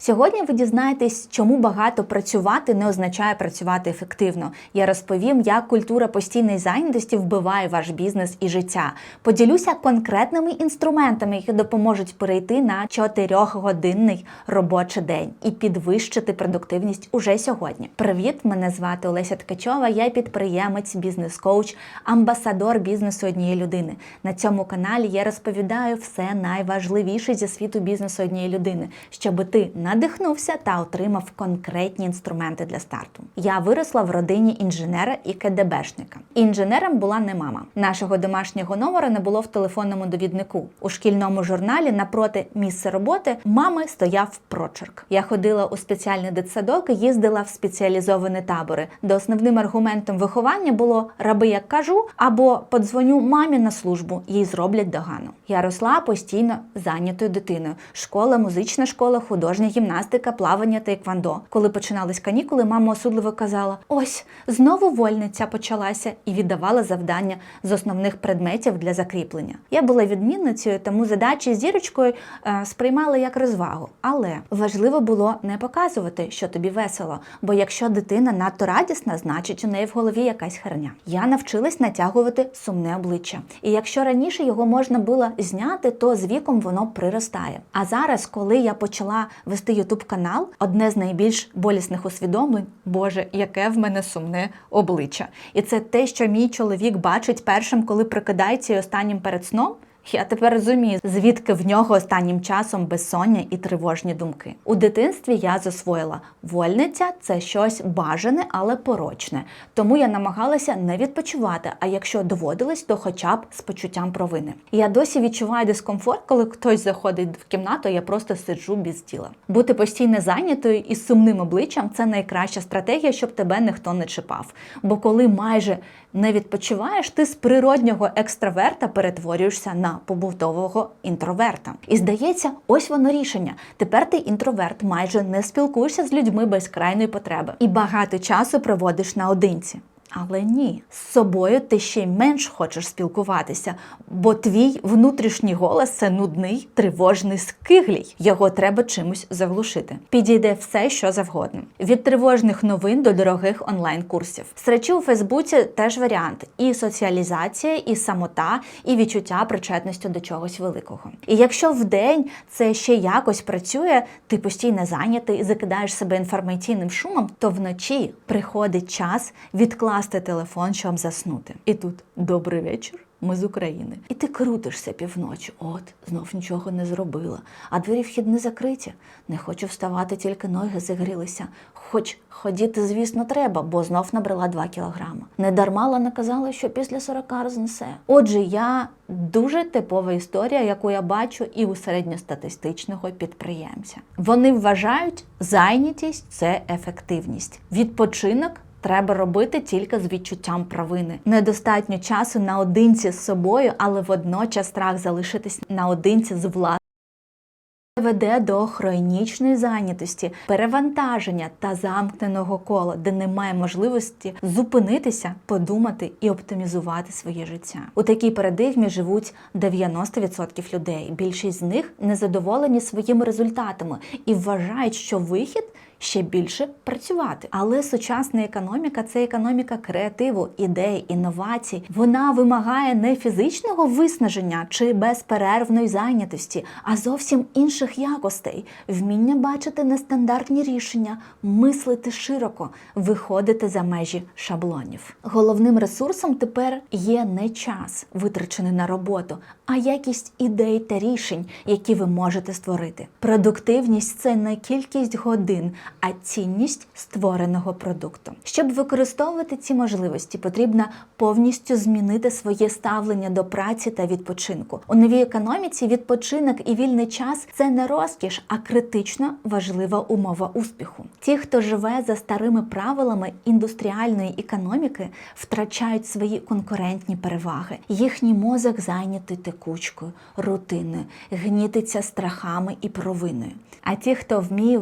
Сьогодні ви дізнаєтесь, чому багато працювати не означає працювати ефективно. Я розповім, як культура постійної зайнятості вбиває ваш бізнес і життя. Поділюся конкретними інструментами, які допоможуть перейти на 4-годинний робочий день і підвищити продуктивність уже сьогодні. Привіт, мене звати Олеся Ткачова. Я підприємець, бізнес-коуч, амбасадор бізнесу однієї людини. На цьому каналі я розповідаю все найважливіше зі світу бізнесу однієї людини, щоб ти надихнувся та отримав конкретні інструменти для старту. Я виросла в родині інженера і КДБшника. Інженером була не мама. Нашого домашнього номера не було в телефонному довіднику. У шкільному журналі напроти місця роботи мами стояв прочерк. Я ходила у спеціальний дитсадок і їздила в спеціалізовані табори, де основним аргументом виховання було раби як кажу, або подзвоню мамі на службу, їй зроблять догану. Я росла постійно зайнятою дитиною. Школа, музична школа, художня гімнастика, плавання та еквандо. Коли починались канікули, мама осудливо казала: ось знову вольниця почалася і віддавала завдання з основних предметів для закріплення. Я була відмінницею, тому задачі з зірочкою е, сприймала як розвагу. Але важливо було не показувати, що тобі весело, бо якщо дитина надто радісна, значить у неї в голові якась херня. Я навчилась натягувати сумне обличчя. І якщо раніше його можна було зняти, то з віком воно приростає. А зараз, коли я почала вести ютуб канал, одне з найбільш болісних усвідомлень, Боже, яке в мене сумне обличчя. І це те, що мій чоловік бачить першим, коли прокидається і останнім перед сном. Я тепер розумію, звідки в нього останнім часом безсоння і тривожні думки. У дитинстві я засвоїла вольниця це щось бажане, але порочне. Тому я намагалася не відпочивати. А якщо доводилось, то хоча б з почуттям провини. Я досі відчуваю дискомфорт, коли хтось заходить в кімнату, я просто сиджу без тіла. Бути постійно зайнятою і сумним обличчям це найкраща стратегія, щоб тебе ніхто не чіпав. Бо коли майже не відпочиваєш, ти з природнього екстраверта перетворюєшся на побутового інтроверта. І здається, ось воно рішення. Тепер ти інтроверт, майже не спілкуєшся з людьми без крайної потреби і багато часу проводиш наодинці. Але ні, з собою ти ще й менш хочеш спілкуватися, бо твій внутрішній голос це нудний, тривожний скиглій. Його треба чимось заглушити. Підійде все, що завгодно. Від тривожних новин до дорогих онлайн-курсів. Срачі у Фейсбуці теж варіант: і соціалізація, і самота, і відчуття причетності до чогось великого. І якщо вдень це ще якось працює, ти постійно зайнятий і закидаєш себе інформаційним шумом, то вночі приходить час відкласти телефон, щоб заснути. І тут добрий вечір. Ми з України. І ти крутишся півночі. От, знов нічого не зробила. А двері вхід не закриті. Не хочу вставати, тільки ноги зігрілися. Хоч ходіти, звісно, треба, бо знов набрала 2 кілограми. Не дарма Лана казала, що після 40 рознесе. Отже, я дуже типова історія, яку я бачу і у середньостатистичного підприємця. Вони вважають, зайнятість це ефективність. Відпочинок треба робити тільки з відчуттям провини. Недостатньо часу наодинці з собою, але водночас страх залишитись наодинці з власним веде до хронічної зайнятості, перевантаження та замкненого кола, де немає можливості зупинитися, подумати і оптимізувати своє життя. У такій парадигмі живуть 90% людей. Більшість з них незадоволені своїми результатами і вважають, що вихід. Ще більше працювати, але сучасна економіка це економіка креативу, ідей, інновацій. Вона вимагає не фізичного виснаження чи безперервної зайнятості, а зовсім інших якостей: вміння бачити нестандартні рішення, мислити широко, виходити за межі шаблонів. Головним ресурсом тепер є не час, витрачений на роботу, а якість ідей та рішень, які ви можете створити. Продуктивність це не кількість годин, а цінність створеного продукту. Щоб використовувати ці можливості, потрібно повністю змінити своє ставлення до праці та відпочинку. У новій економіці відпочинок і вільний час це не розкіш, а критично важлива умова успіху. Ті, хто живе за старими правилами індустріальної економіки, втрачають свої конкурентні переваги. Їхній мозок зайнятий текучкою, рутиною, гнітиться страхами і провиною. А ті, хто вміє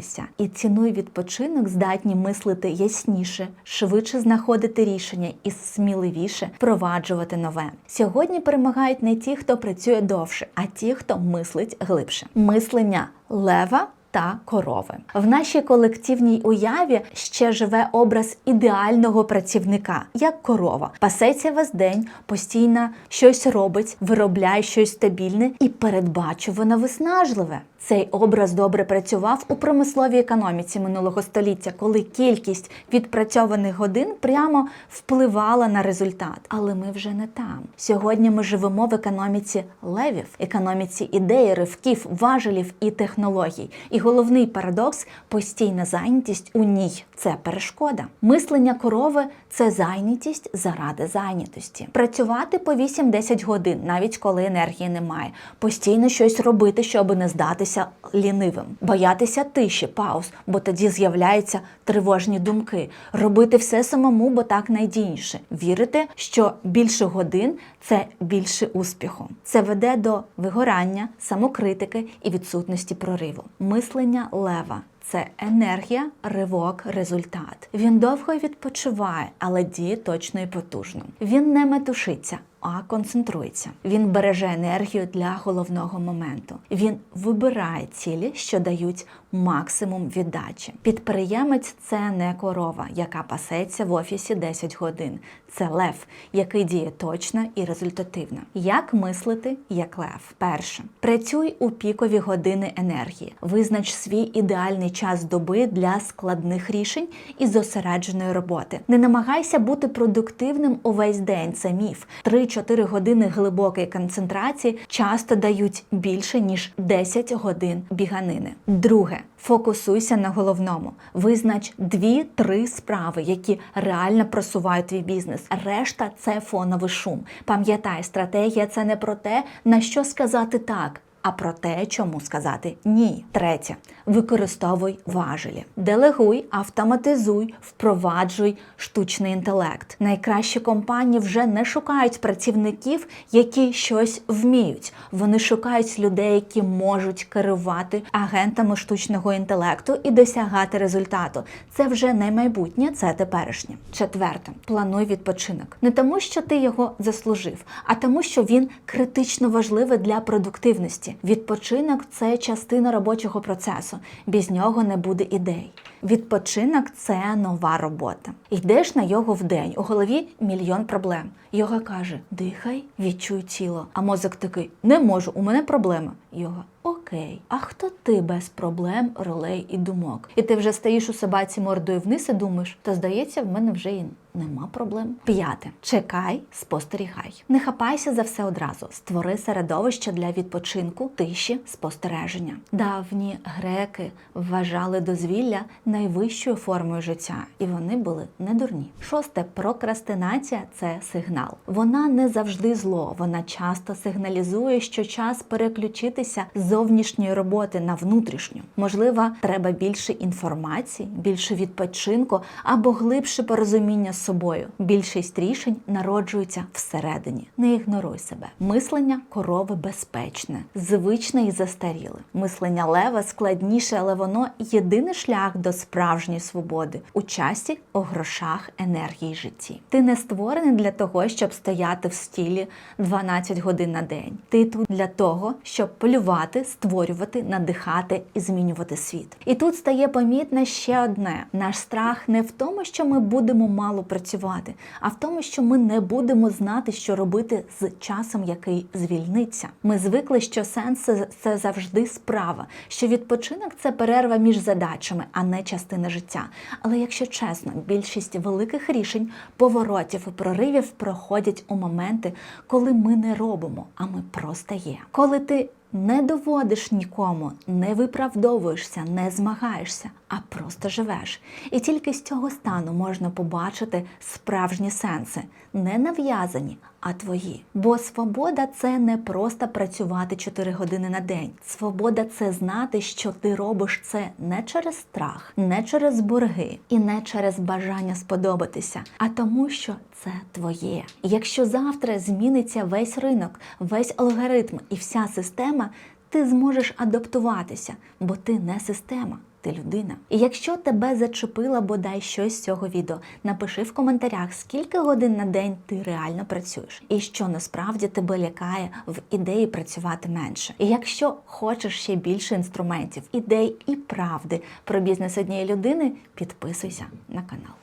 вдохновлятися і цінує відпочинок, здатні мислити ясніше, швидше знаходити рішення і сміливіше впроваджувати нове. Сьогодні перемагають не ті, хто працює довше, а ті, хто мислить глибше. Мислення лева та корови. В нашій колективній уяві ще живе образ ідеального працівника, як корова. Пасеться весь день, постійно щось робить, виробляє щось стабільне і передбачувано виснажливе. Цей образ добре працював у промисловій економіці минулого століття, коли кількість відпрацьованих годин прямо впливала на результат. Але ми вже не там. Сьогодні ми живемо в економіці левів, економіці ідей, ривків, важелів і технологій. І головний парадокс постійна зайнятість у ній це перешкода. Мислення корови це зайнятість заради зайнятості. Працювати по 8-10 годин, навіть коли енергії немає, постійно щось робити, щоб не здатися лінивим, боятися тиші, пауз, бо тоді з'являються тривожні думки, робити все самому, бо так найдійніше. Вірити, що більше годин це більше успіху. Це веде до вигорання, самокритики і відсутності прориву. Мислення лева. Це енергія, ривок, результат. Він довго відпочиває, але діє точно і потужно. Він не метушиться, а концентрується. Він береже енергію для головного моменту. Він вибирає цілі, що дають максимум віддачі. Підприємець це не корова, яка пасеться в офісі 10 годин. Це лев, який діє точно і результативно. Як мислити як лев? Перше, працюй у пікові години енергії. Визнач свій ідеальний час доби для складних рішень і зосередженої роботи. Не намагайся бути продуктивним увесь день. Це міф. 3-4 години глибокої концентрації часто дають більше ніж 10 годин біганини. Друге. Фокусуйся на головному. Визнач дві-три справи, які реально просувають твій бізнес. Решта це фоновий шум. Пам'ятай, стратегія це не про те, на що сказати так. А про те, чому сказати ні. Третє. Використовуй важелі. Делегуй, автоматизуй, впроваджуй штучний інтелект. Найкращі компанії вже не шукають працівників, які щось вміють. Вони шукають людей, які можуть керувати агентами штучного інтелекту і досягати результату. Це вже не майбутнє, це теперішнє. Четверте, плануй відпочинок. Не тому, що ти його заслужив, а тому, що він критично важливий для продуктивності. Відпочинок це частина робочого процесу. Без нього не буде ідей. Відпочинок це нова робота. Йдеш на його вдень, у голові мільйон проблем. Йога каже: дихай, відчуй тіло. А мозок такий: не можу, у мене проблема. Йога. Окей, а хто ти без проблем, ролей і думок? І ти вже стоїш у собаці мордою вниз і думаєш, та здається, в мене вже і нема проблем. П'яте. Чекай, спостерігай. Не хапайся за все одразу. Створи середовище для відпочинку, тиші, спостереження. Давні греки вважали дозвілля найвищою формою життя, і вони були не дурні. Шосте прокрастинація це сигнал. Вона не завжди зло. Вона часто сигналізує, що час переключитися з зовнішньої роботи на внутрішню. Можливо, треба більше інформації, більше відпочинку або глибше порозуміння собою. Більшість рішень народжуються всередині. Не ігноруй себе. Мислення корови безпечне, звичне і застаріле. Мислення лева складніше, але воно єдиний шлях до справжньої свободи у часі, у грошах, енергії, житті. Ти не створений для того, щоб стояти в стілі 12 годин на день. Ти тут для того, щоб полювати, створювати, надихати і змінювати світ. І тут стає помітне ще одне: наш страх не в тому, що ми будемо мало працювати, а в тому, що ми не будемо знати, що робити з часом, який звільниться. Ми звикли, що сенс це- завжди справа, що відпочинок це перерва між задачами, а не частина життя. Але якщо чесно, більшість великих рішень, поворотів і проривів проходять у моменти, коли ми не робимо, а ми просто є. Коли ти не доводиш нікому, не виправдовуєшся, не змагаєшся, а просто живеш. І тільки з цього стану можна побачити справжні сенси, не нав'язані, а твої. Бо свобода це не просто працювати 4 години на день. Свобода це знати, що ти робиш це не через страх, не через борги і не через бажання сподобатися, а тому, що це твоє. Якщо завтра зміниться весь ринок, весь алгоритм і вся система, ти зможеш адаптуватися, бо ти не система, ти людина. І якщо тебе зачепила бодай щось з цього відео, напиши в коментарях, скільки годин на день ти реально працюєш, і що насправді тебе лякає в ідеї працювати менше. І якщо хочеш ще більше інструментів, ідей і правди про бізнес однієї людини, підписуйся на канал.